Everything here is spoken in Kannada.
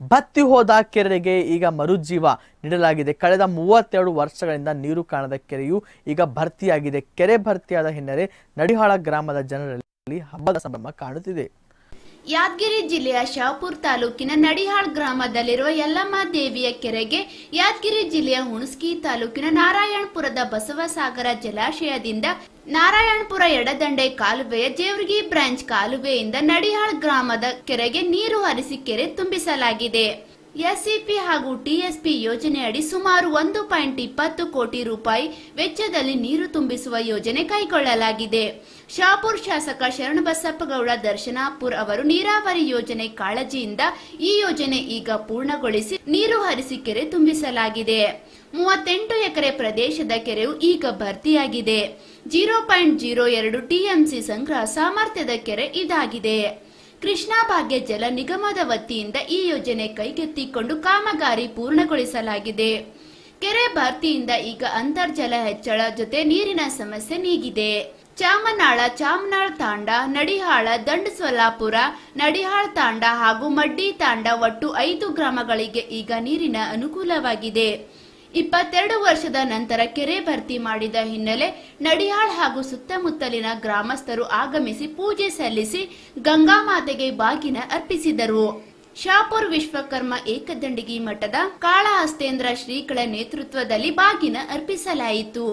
ಬತ್ತಿ ಹೋದ ಕೆರೆಗೆ ಈಗ ಮರುಜೀವ ನೀಡಲಾಗಿದೆ. ಕಳೆದ ಮೂವತ್ತೆರಡು ವರ್ಷಗಳಿಂದ ನೀರು ಕಾಣದ ಕೆರೆಯು ಈಗ ಭರ್ತಿಯಾಗಿದೆ. ಕೆರೆ ಭರ್ತಿಯಾದ ಹಿನ್ನೆಲೆ ನಡಿಹಾಳ ಗ್ರಾಮದ ಜನರಲ್ಲಿ ಹಬ್ಬದ ಸಂಭ್ರಮ ಕಾಣುತ್ತಿದೆ ಯಾದಗಿರಿ ಜಿಲ್ಲೆಯ ಶಾಪುರ್ ತಾಲೂಕಿನ ನಡಿಹಾಳ್ ಗ್ರಾಮದಲ್ಲಿರುವ ಯಲ್ಲಮ್ಮ ದೇವಿಯ ಕೆರೆಗೆ ಯಾದಗಿರಿ ಜಿಲ್ಲೆಯ ಹುಣಸ್ಕಿ ತಾಲೂಕಿನ ನಾರಾಯಣಪುರದ ಬಸವಸಾಗರ ಜಲಾಶಯದಿಂದ ನಾರಾಯಣಪುರ ಎಡದಂಡೆ ಕಾಲುವೆಯ ಜೇವರ್ಗಿ ಬ್ರಾಂಚ್ ಕಾಲುವೆಯಿಂದ ನಡಿಹಾಳ್ ಗ್ರಾಮದ ಕೆರೆಗೆ ನೀರು ಹರಿಸಿ ಕೆರೆ ತುಂಬಿಸಲಾಗಿದೆ. ಎಸ್ಸಿಪಿ ಹಾಗೂ ಟಿಎಸ್ಪಿ ಯೋಜನೆಯಡಿ ಸುಮಾರು ಒಂದು ಪಾಯಿಂಟ್ ಇಪ್ಪತ್ತು ಕೋಟಿ ರೂಪಾಯಿ ವೆಚ್ಚದಲ್ಲಿ ನೀರು ತುಂಬಿಸುವ ಯೋಜನೆ ಕೈಗೊಳ್ಳಲಾಗಿದೆ. ಶಾಪುರ್ ಶಾಸಕ ಶರಣಬಸಪ್ಪಗೌಡ ದರ್ಶನಾಪುರ್ ಅವರು ನೀರಾವರಿ ಯೋಜನೆ ಕಾಳಜಿಯಿಂದ ಈ ಯೋಜನೆ ಈಗ ಪೂರ್ಣಗೊಳಿಸಿ ನೀರು ಹರಿಸಿ ಕೆರೆ ತುಂಬಿಸಲಾಗಿದೆ. ಮೂವತ್ತೆಂಟು ಎಕರೆ ಪ್ರದೇಶದ ಕೆರೆಯು ಈಗ ಭರ್ತಿಯಾಗಿದೆ. ಜೀರೋ ಪಾಯಿಂಟ್ ಜೀರೋ ಎರಡು ಟಿಎಂಸಿ ಸಂಗ್ರಹ ಸಾಮರ್ಥ್ಯದ ಕೆರೆ ಇದಾಗಿದೆ. ಕೃಷ್ಣಾ ಭಾಗ್ಯ ಜಲ ನಿಗಮದ ವತಿಯಿಂದ ಈ ಯೋಜನೆ ಕೈಗೆತ್ತಿಕೊಂಡು ಕಾಮಗಾರಿ ಪೂರ್ಣಗೊಳಿಸಲಾಗಿದೆ. ಕೆರೆ ಭರ್ತಿಯಿಂದ ಈಗ ಅಂತರ್ಜಲ ಹೆಚ್ಚಳ ಜೊತೆ ನೀರಿನ ಸಮಸ್ಯೆ ನೀಗಿದೆ. ಚಾಮನಾಳ, ಚಾಮನಾಳ್ ತಾಂಡ, ನಡಿಹಾಳ, ದಂಡಸ್ವಲ್ಲಾಪುರ, ನಡಿಹಾಳ್ ತಾಂಡ ಹಾಗೂ ಮಡ್ಡಿ ತಾಂಡ ಒಟ್ಟು ಐದು ಗ್ರಾಮಗಳಿಗೆ ಈಗ ನೀರಿನ ಅನುಕೂಲವಾಗಿದೆ. ಇಪ್ಪತ್ತೆರಡು ವರ್ಷದ ನಂತರ ಕೆರೆ ಭರ್ತಿ ಮಾಡಿದ ಹಿನ್ನೆಲೆ ನಡಿಯಾಳ್ ಹಾಗೂ ಸುತ್ತಮುತ್ತಲಿನ ಗ್ರಾಮಸ್ಥರು ಆಗಮಿಸಿ ಪೂಜೆ ಸಲ್ಲಿಸಿ ಗಂಗಾ ಮಾತೆಗೆ ಬಾಗಿನ ಅರ್ಪಿಸಿದರು. ಶಾಪುರ್ ವಿಶ್ವಕರ್ಮ ಏಕದಂಡಿಗಿ ಮಠದ ಕಾಳಹಸ್ತೇಂದ್ರ ಶ್ರೀಗಳ ನೇತೃತ್ವದಲ್ಲಿ ಬಾಗಿನ ಅರ್ಪಿಸಲಾಯಿತು.